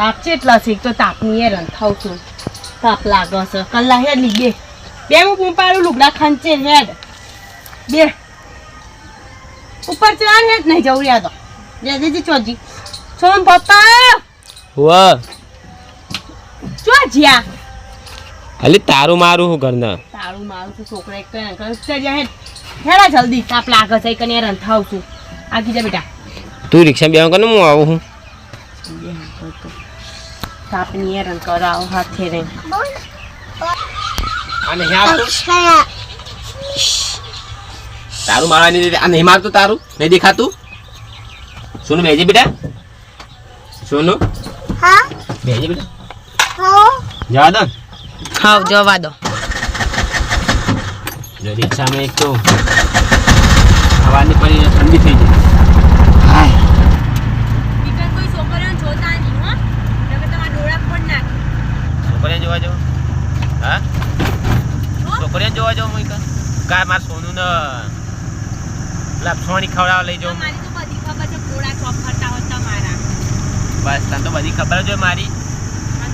બાપ છે છે એક તો તાપની એ રંથાવ છું. તાપ લાગો છે. કલાક હેડ લી બે. બે હું પૂંપાડું લુગડા ખંચે હેડ. બે. ઉપર ચાલ હેડ નહીં જવું તો. લે દેજી ચોજી. સોમ પપ્પા. વાહ ચો જ્યા અલી તારું મારું હું ઘરના. તારું મારું તો છોકરા એક કહ્યું, ચાલ હેડ. હેડા જલ્દી. તાપ લાગે છે કને રંથાવ છું. આગી જા બેટા. તું રિક્ષા બેવા કને હું આવું હું? તાપની રંગ કરાવો હાથે રે અને તારું મારા નહીં આ નહીં મારતું તારું નહીં દેખાતું સોનું બેજે બેટા સોનું બેજે બેટા જવા દો હા જવા દો જો રિક્ષામાં એક તો હવાની પડી ઠંડી થઈ જાય હાય કોઈ છોકરીઓને જોતા નહીં હો નકર તમારા ડોળા પણ નાખે છોકરીને જોવા જાવ હા છોકરીને જોવા જાવ હું કા માર સોનું ને પેલા સોની ખવડાવવા લઈ જાઉં મારી તો બધી ખબર છે ડોળા ચોપ ફરતા હોય તમારા. બસ તને તો બધી ખબર જ હોય મારી.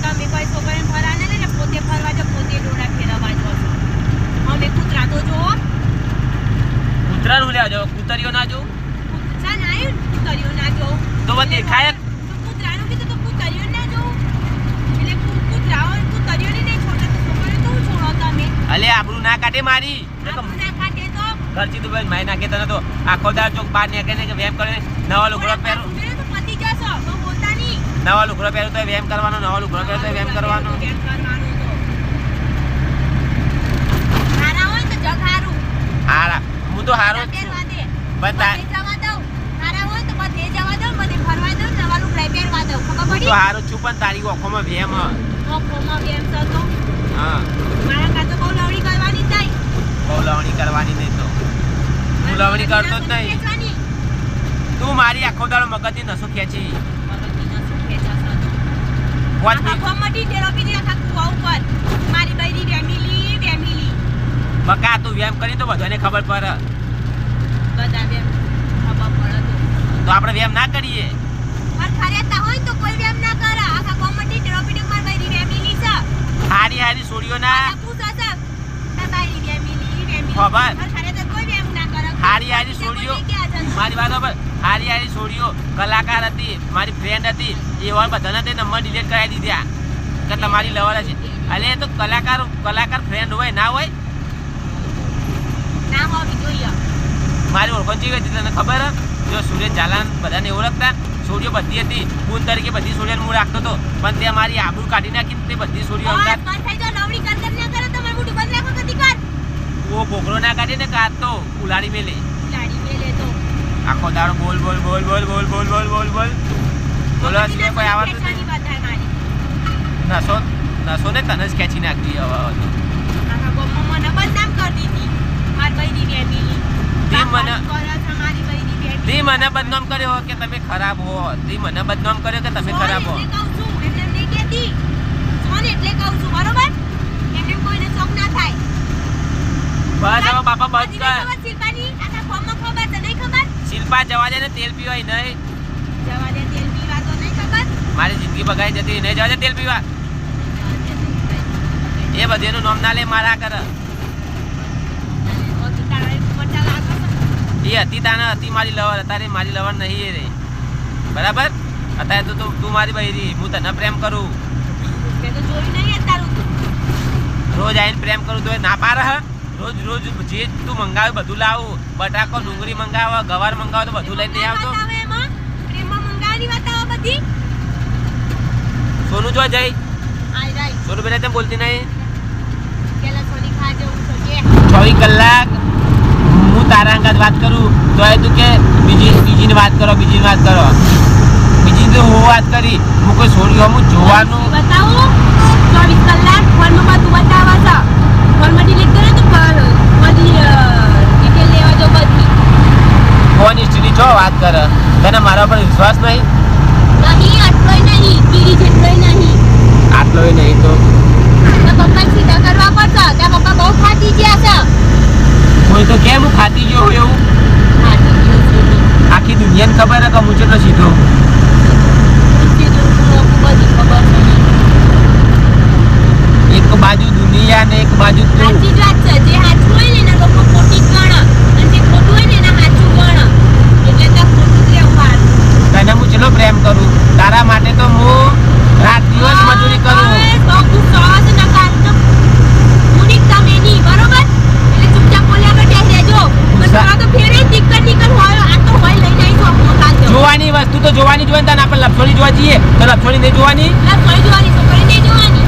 તમે કોઈ છોકરાને ફરા ને ને પોતે ફરવા જો પોતે ડોળા ફેરવવા જો અમે કૂતરા તો જોવો કૂતરાનું લેવા જો કૂતરીઓ ના જો કૂતરા ના આવ્યું કૂતરીઓ ના જો તો બધે દેખાય જ. તો કૂતરાનું કીધું તો કૂતરીઓ ના જોવું એટલે કૂતરાઓ અને કૂતરીઓને નહીં છોડે તો છોકરીઓ તો છોડો તમે? અલે આબરૂ ના કાઢે મારી. નકર ના કાઢે. ખર્ચી તો ભાઈ મારી નાખે તને તો આખો દાર ચોક બહાર નીકળે ને કે વેમ કરે નવા લુગડો પહેરું. નવા લુગડો પહેરું તો વેમ કરવાનો નવા લુગડો પહેરું તો વેમ કરવાનો. હારા હું તો હારો જ તારી ઓખોમાં વેમ તો હા. લવણી કરવાની થાય બહુ લવણી કરવાની નહીં તો. ભૂલાવણી કરતો જ નહીં. તું મારી આખો દાડો મગજની નસો ખેંચી. બકા તું વ્યાયામ કરી તો બધાને ખબર પડે. તો. આપણે વ્યાયામ ના કરીએ. હારી હારી છોડીઓ ના ખબર? હારી હારી છોડીઓ? મારી વાત પર હારી હારી છોડીઓ કલાકાર હતી મારી ફ્રેન્ડ હતી. એવા બધાને તે નંબર ડિલીટ કરાવી દીધા. કે તમારી લવર છે અલે એ તો કલાકાર કલાકાર ફ્રેન્ડ હોય ના હોય. મારી ઓળખાણ હતી તને ખબર હે? જો સુરેશ જાલાન બધાને ઓળખતા છોડીઓ બધી હતી. ગુણ તરીકે બધી છોડીઓ હું રાખતો હતો. પણ તે મારી આબરૂ કાઢી નાખીને તે બધી છોડીઓ બસ, ઓ બોકરો ના કાઢે ને કાત તો ઉલાડી મેલે ઉલાડી મેલે તો. આખો દાડો બોલ બોલ બોલ બોલ બોલ બોલ બોલ બોલ બોલ બોલવા સિવાય કોઈ આવડતું નથી નસો નસો ને તને જ ખેંચી નાખતી હવે તો. આખા ગામમાં મને બદનામ કરી દીધી. માર બૈરી બેબી તે મને-. તે મને બદનામ કર્યો કે તમે ખરાબ હો તે મને બદનામ કર્યો કે તમે ખરાબ હો કહું છું, એમને નહીં કહેતી. એટલે કહું છું, બરોબર? એમને કોઈને શોખ ના થાય. બસ હવે બાપા બંધ કર શિલ્પાની? આખા ગામમાં ખબર છે, નહીં ખબર? શિલ્પા જવા દે ને તેલ પીવાય નહીં જવા દે, તેલ પીવા તો નહીં ખબર? મારી જિંદગી બગાઈ જતી નહીં જવા દે તેલ પીવા એ બધેનું નામ ના લે મારા કર. એ હતી તાને હતી મારી લવર અત્યારે મારી લવર નહીં એ રે બરાબર અત્યારે તો તું તું મારી બહેરી હું તને પ્રેમ કરું. રોજ આવીને પ્રેમ કરું તો એ ના પાર હ રોજ રોજ જે તું મંગાવે બધું લાવું. બટાકો ડુંગળી મંગાવો ગવાર મંગાવો તો બધું લઈને આવતો? સોનું જો જઈ સોનું બેટા તેમ બોલતી નહીં. સોની. ચોવીસ કલાક હું તારા અંગાત વાત કરું. તો એ તું કે બીજી બીજીની વાત કરો બીજીની વાત કરો. બીજી તો હું વાત કરી. હું કોઈ છોડ્યું હું જોવાનું. બતાવું? 24 કલાક ફોનમાં તું બતાવે ફોનમાં delete કરે તો બધી, ડિટેલ લેવા જો બધી. ફોન હિસ્ટ્રી જો વાત કરે. તને મારા પર વિશ્વાસ નહીં? નહીં, આટલોય નહીં, કીડી જેટલોય નહીં. આટલો નહીં તો તારા પપ્પાને સીધા કરવા પડશે. તારા પપ્પા બહુ ફાટી ગયા છે. કોઈ તો કેમ હું ખાતી ગયો હોય એવું ફાટી ગયો છે. આખી દુનિયાને ખબર હે કે હું કેટલો સીધો સીધું, બધી બાજુ દુનિયા ને એક બાજુ તું સાચી જ વાત છે જે સાચું હોય ને એના લોકો ખોટી જ ગણે અને જે ખોટું હોય ને એના સાચું ગણે એટલે ત્યાં ખોટું જ રહેવું સારું. તને હું ચેલો પ્રેમ કરું તારા માટે તો હું રાત દિવસ મજૂરી કરું હવે તો ગુસ્સો આવે છે નકાર તો મૂડી તમે નહીં, બરોબર? એટલે ચૂપચાપ બોલ્યા વગર બેસી રહેજો. પણ ગુસ્સા- થોડા તો ફેરે ટીકર ટીકર હોય, આ તો હોય લઈ જઈશું આપણે કાલથી. જોવાની વસ્તુ તો જોવાની જોઈએ તને આપણે લપસોડી જોવા જઈએ તો લપસોડી નહીં જોવાની? આ જોવાની, છોકરી નહીં જોવાની.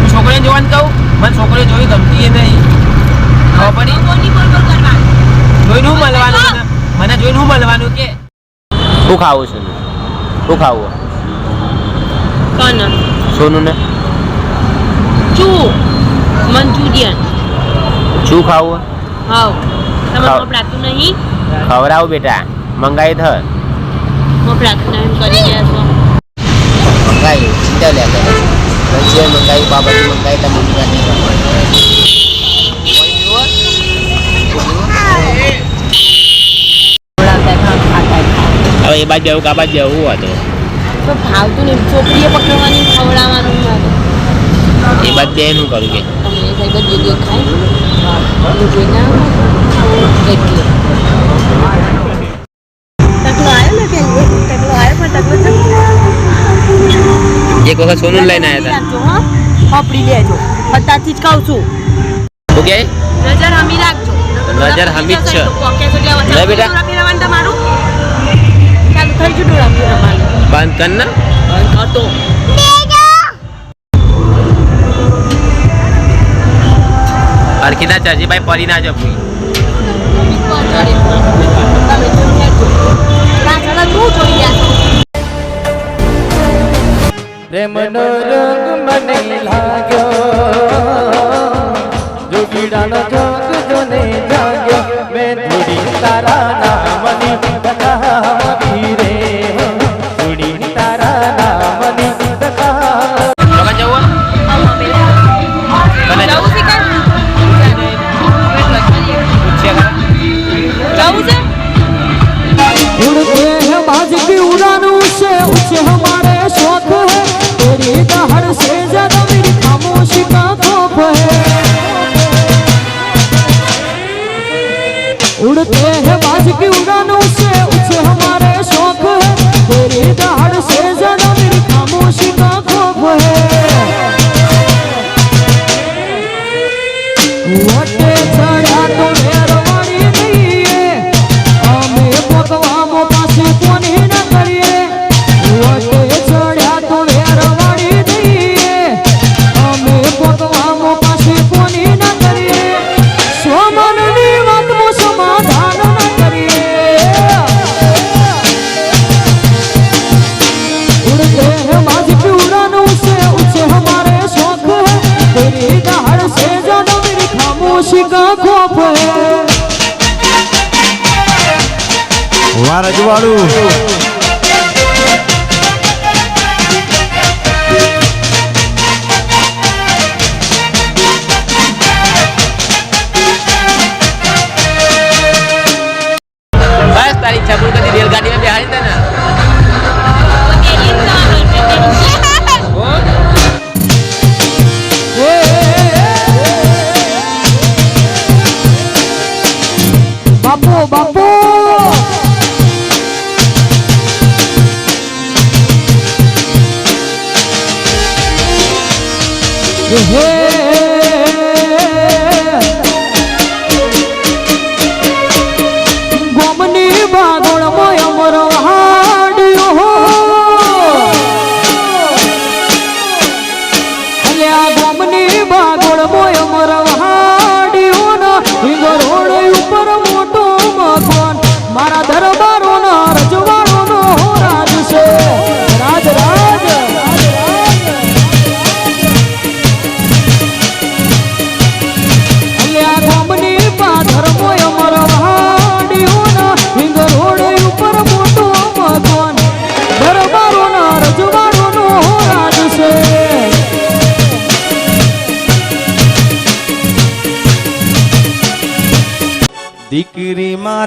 હું છોકરીને જોવાનું કહું? મને છોકરી જોઈ ગમતી નહીં. ખબર પડી. જોઈને હું મળવાનું? મને જોઈને હું મળવાનું કે? શું ખાવું છે? શું ખાવું? કોણ? સોનું. ને ચૂ. મંચુરિયન. ચૂ ખાવું? હા તમે? ખવડાવું બેટા. મંગાઈ થ. મોપડાતું નહીં કરી ગયા છો. મંગાઈ ચિંતા લે કરે. રંજીએ મંગાઈ બાબતી મંગાઈ તો મંગાઈ મોપડાતા ખાતા ખાતા. હવે એ બાજુ જવું કા બાજુ જવું હતું તો ભાવતું નહીં છોકરીએ પકડવાની ખવડાવવાનું એ બાદ બે એનું કરું કે. તમે ખાય એક વખત સોનું લઈને આવ્યા હતા હા. પપડી લેજો. અત્યારથી જ કહું છું. ઓકે નજર હમી રાખજો. નજર હમી જ છે. લે બેટા. તમારું? ચાલુ થઈ બંધ કર ને. અર્કિતા અરખીના ચરજીભાઈ પડી ના જવું પ્રેમનો રંગ મને લાગ્યો. જોગીડાનો I don't know. વારજવાળું બસ તારી પૂરી કરી રેલગાડીમાં બેહાડી દે ને. बापू Yeah.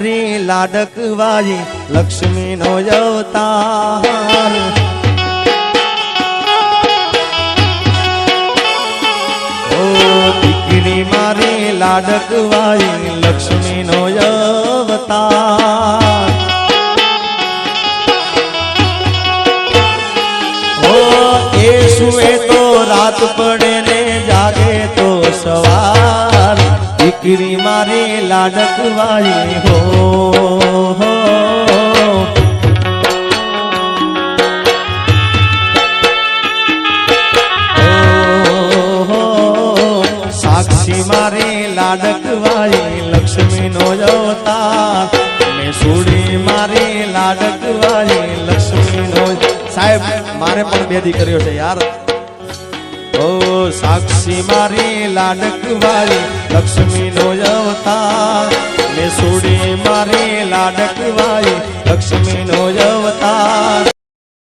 મારી લક્ષ્મી નો અવતાર. દીકરી મારી લક્ષ્મી નો અવતાર. એ સુએ તો રાત પડે ને જાગે તો સવાર. દીકરી મારી લાડકવાઈ હો સાક્ષી મારી લાડકવાઈ લક્ષ્મીનો અવતાર. મેં સુડી મારી લાડકવાઈ લક્ષ્મીનો સાહેબ, મારે પણ બે દીકરીઓ છે, યાર. ઓ, સાક્ષી મારી લાડકવાઈ લક્ષ્મીનો અવતાર. મેં સુડી મારી લાડકવાઈ લક્ષ્મીનો અવતાર.